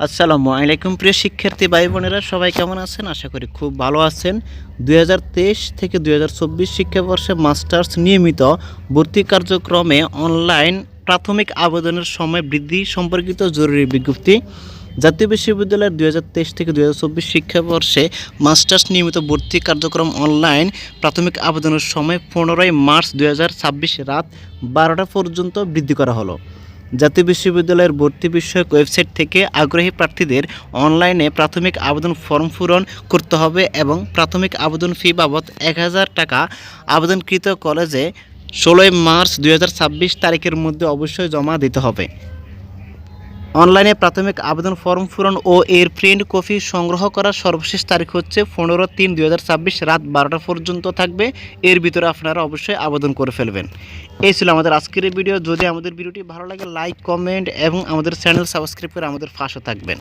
আসসালামু আলাইকুম প্রিয় শিক্ষার্থী ভাই বোনেরা, সবাই কেমন আছেন? আশা করি খুব ভালো আছেন। দুই হাজার তেইশ থেকে দু হাজার চব্বিশ শিক্ষাবর্ষে মাস্টার্স নিয়মিত ভর্তি কার্যক্রমে অনলাইন প্রাথমিক আবেদনের সময় বৃদ্ধি সম্পর্কিত জরুরি বিজ্ঞপ্তি। জাতীয় বিশ্ববিদ্যালয়ের দু হাজার তেইশ থেকে দু হাজার চব্বিশ শিক্ষাবর্ষে মাস্টার্স নিয়মিত ভর্তি কার্যক্রম অনলাইন প্রাথমিক আবেদনের সময় পনেরোই মার্চ দু হাজার ছাব্বিশ রাত বারোটা পর্যন্ত বৃদ্ধি করা হলো। জাতীয় বিশ্ববিদ্যালয়ের ভর্তি বিষয়ক ওয়েবসাইট থেকে আগ্রহী প্রার্থীদের অনলাইনে প্রাথমিক আবেদন ফর্ম পূরণ করতে হবে এবং প্রাথমিক আবেদন ফি বাবদ এক হাজার টাকা আবেদনকৃত কলেজে ষোলোই মার্চ দু হাজার ছাব্বিশ তারিখের মধ্যে অবশ্যই জমা দিতে হবে। অনলাইনে প্রাথমিক আবেদন ফর্ম পূরণ ও এর প্রিন্ট কপি সংগ্রহ করার সর্বশেষ তারিখ হচ্ছে পনেরো তিন দুই রাত বারোটা পর্যন্ত থাকবে। এর ভিতরে আপনারা অবশ্যই আবেদন করে ফেলবেন। এই ছিল আমাদের আজকের ভিডিও। যদি আমাদের ভিডিওটি ভালো লাগে, লাইক, কমেন্ট এবং আমাদের চ্যানেল সাবস্ক্রাইব করে আমাদের ফাঁসে থাকবেন।